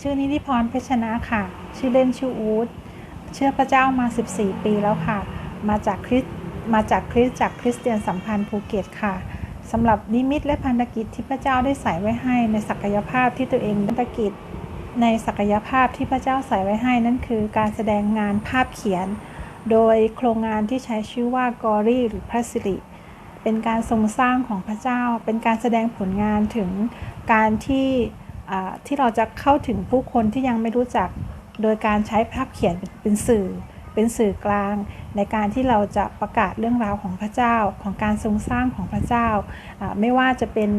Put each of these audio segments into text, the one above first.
ชื่อนิติพรเพชชนะค่ะ ชื่อเล่นชื่ออูดเชื่อพระเจ้ามา 14 ปีแล้วค่ะ มาจากคริสมาจากคริสจากคริสเตียนสัมพันธ์ภูเก็ตค่ะสำหรับนิมิตและพันธกิจที่พระเจ้าได้ใส่ไว้ให้ในศักยภาพที่ตัวเองพันธกิจในศักยภาพที่พระเจ้าใส่ไว้ให้นั่นคือการแสดงงานภาพเขียน โดยโครงงานที่ใช้ชื่อว่ากอรี่หรือพระสิริเป็นการทรงสร้างของพระเจ้า เป็นการแสดงผลงานถึงการที่ ที่เราจะเข้าถึงผู้คนที่ยังไม่รู้จัก โดยการใช้ภาพเขียนเป็นสื่อ เป็นสื่อกลาง ในการที่เราจะประกาศเรื่องราวของพระเจ้าของการทรงสร้างของพระเจ้า ไม่ว่าจะเป็น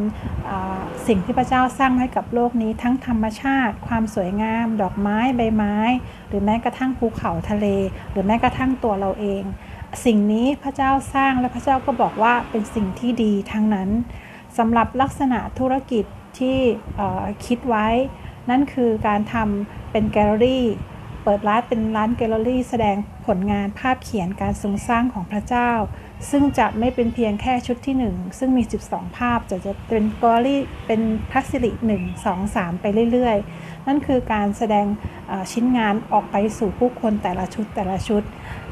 สิ่งที่พระเจ้าสร้างให้กับโลกนี้ ทั้งธรรมชาติ ความสวยงาม ดอกไม้ใบไม้ หรือแม้กระทั่งภูเขาทะเล หรือแม้กระทั่งตัวเราเอง สิ่งนี้พระเจ้าสร้างและพระเจ้าก็บอกว่าเป็นสิ่งที่ดีทั้งนั้นสำหรับลักษณะธุรกิจ ที่คิดไว้ นั่นคือการทำเป็นแกลเลอรี่ เปิดร้านเป็นร้านแกลเลอรี่ แสดงผลงานภาพเขียนการทรงสร้างของพระเจ้า ซึ่งจะไม่เป็นเพียงแค่ชุดที่ 1 ซึ่งมี 12 ภาพจะจะเป็นแกลเลอรี่เป็นพัสริ1 2 3ไปเรื่อยๆ นั่นคือการแสดงชิ้นงานออกไปสู่ผู้คนแต่ละชุดแต่ละชุด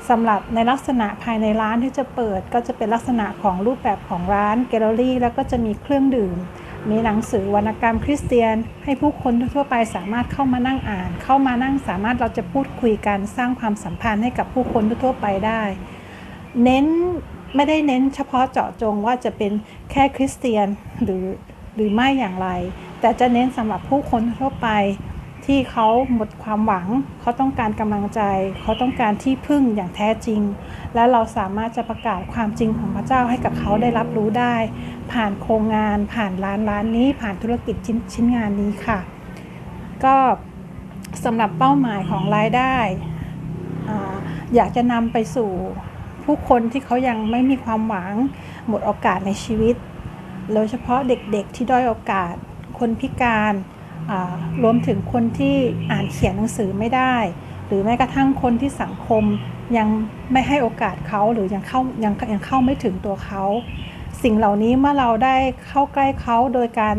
สำหรับในลักษณะภายในร้านที่จะเปิดก็จะเป็นลักษณะของรูปแบบของร้านแกลเลอรี่ แล้วก็จะมีเครื่องดื่ม มีหนังสือวรรณกรรมคริสเตียน ให้ผู้คนทั่วไปสามารถเข้ามานั่งอ่าน เข้ามานั่งสามารถเราจะพูดคุยกันสร้างความสัมพันธ์ให้กับผู้คนทั่วไปได้ เน้นไม่ได้เน้นเฉพาะเจาะจงว่าจะเป็นแค่คริสเตียนหรือหรือไม่อย่างไร แต่จะเน้นสำหรับผู้คนทั่วไปที่เขาหมดความหวัง เขาต้องการกำลังใจ เขาต้องการที่พึ่งอย่างแท้จริง และเราสามารถจะประกาศความจริงของพระเจ้าให้กับเขาได้รับรู้ได้ ผ่านโครงงาน ผ่านร้านร้านนี้ ผ่านธุรกิจชิ้นชิ้นงานนี้ค่ะ ก็สำหรับเป้าหมายของรายได้อาอยากจะนำไปสู่ผู้คนที่เขายังไม่มีความหวังหมดโอกาสในชีวิต โดยเฉพาะเด็กๆที่ด้อยโอกาส คนพิการรวมถึงคนที่อ่านเขียนหนังสือไม่ได้ หรือแม้กระทั่งคนที่สังคมยังไม่ให้โอกาสเขาหรือยังเข้ายังยังเข้าไม่ถึงตัวเขา สิ่งเหล่านี้เมื่อเราได้เข้าใกล้เขาโดยการ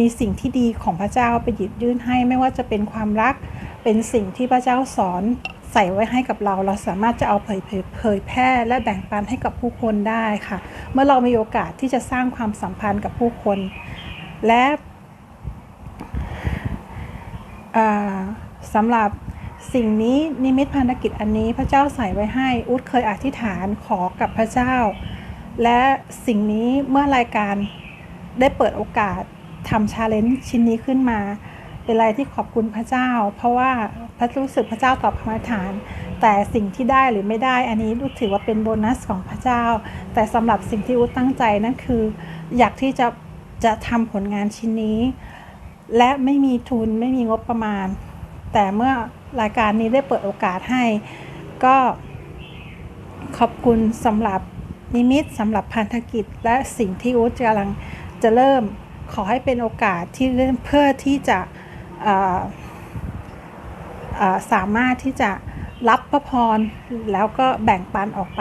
มีสิ่งที่ดีของพระเจ้าไปหยิบยื่นให้ไม่ว่าจะเป็นความรัก เป็นสิ่งที่พระเจ้าสอนใส่ไว้ให้กับเรา เราสามารถจะเอาเผยเผยเผยแพร่และแบ่งปันให้กับผู้คนได้ค่ะ เมื่อเรามีโอกาสที่จะสร้างความสัมพันธ์กับผู้คน และสำหรับสิ่งนี้นิมิตพันธกิจอันนี้พระเจ้าใส่ไว้ให้ อุดเคยอธิษฐานขอกับพระเจ้า และสิ่งนี้เมื่อรายการได้เปิดโอกาสทำชาเลนจ์ชิ้นนี้ขึ้นมา เป็นอะไรที่ขอบคุณพระเจ้า เพราะว่าพระรู้สึกพระเจ้าตอบคำอธิษฐานแต่สิ่งที่ได้หรือไม่ได้อันนี้รู้ถือว่าเป็นโบนัสของพระเจ้า แต่สำหรับสิ่งที่อุตั้งใจนั่นคือ อยากที่จะจะทำผลงานชิ้นนี้ และไม่มีทุนไม่มีงบประมาณ แต่เมื่อรายการนี้ได้เปิดโอกาสให้ ก็ขอบคุณสำหรับ นิมิตสำหรับพันธกิจและสิ่งที่อู๊ดกำลังจะเริ่มขอให้เป็นโอกาสที่เพื่อที่จะสามารถที่จะรับพระพรแล้วก็แบ่งปันออกไป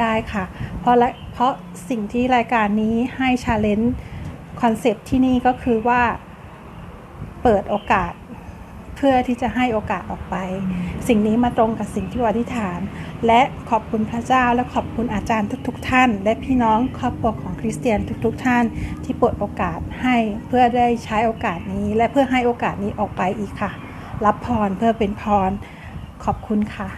ได้ค่ะ เพราะและเพราะสิ่งที่รายการนี้ให้ชาเลนจ์คอนเซปต์ที่นี่ก็คือว่าเปิดโอกาส พื่อที่จะให้โอกาสออกไป สิ่งนี้มาตรงกับสิ่งที่วาอธิษฐาน และขอบคุณพระเจ้าและขอบคุณอาจารย์ทุก ๆ ท่าน และพี่น้องครอบครัวของคริสเตียนทุก ๆ ท่าน ที่เปิดโอกาสให้เพื่อได้ใช้โอกาสนี้ และเพื่อให้โอกาสนี้ออกไปอีกค่ะ รับพรเพื่อเป็นพรขอบคุณค่ะ